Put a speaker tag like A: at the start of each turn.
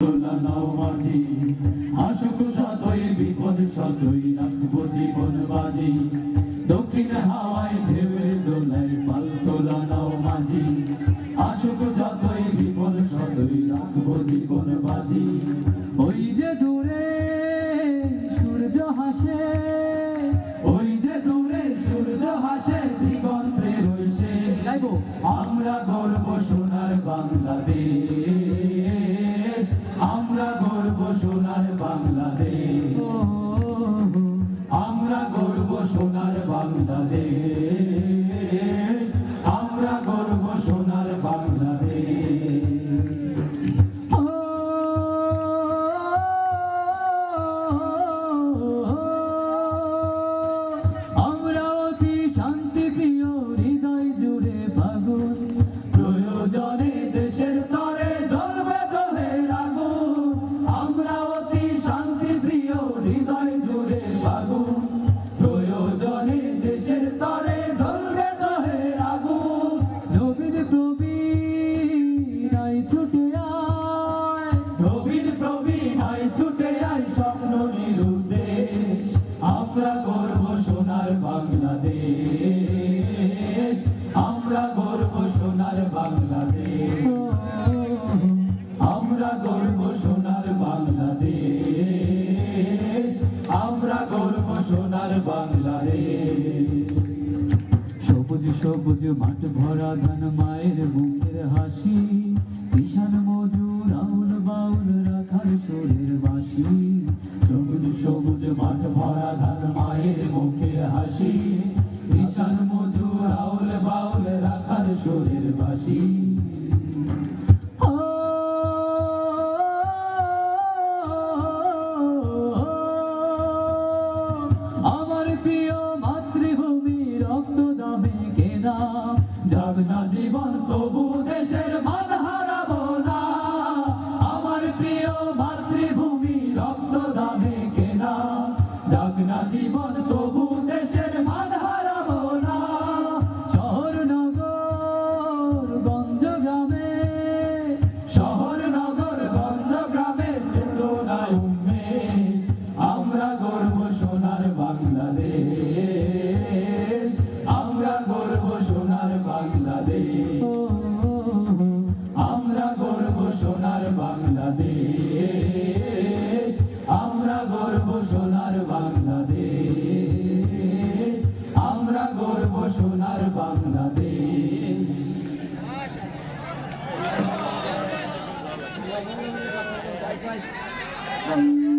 A: তোলা নাও মাঝি আসুক শতই বিপদ শতই রাখব জীবন বাজি। দক্ষিণ হাওয়ায় ঢেউয়ের দোলায় পাল তোলা নাও মাঝি আসুক যতই বিপদ শতই রাখব জীবন বাজি। ওই যে দূরে সূর্য হাসে ওই যে দূরে সূর্য হাসে দিগন্তে রইছে আমরা গর্ব সোনার বাংলাদেশ। হৃদয় সবুজ মাঠ ভরা ধান মায়ের মুখের হাসি। কিষান মজুর আউল বাউল রাখার সুরের বাসি সবুজ সবুজ মাঠ ভরা ধান মায়ের মুখের হাসি। কিষান মজুর আউল বাউল রাখার সুরের বাসি আমার প্রিয় না জীবন তবু বাংলাদেশ।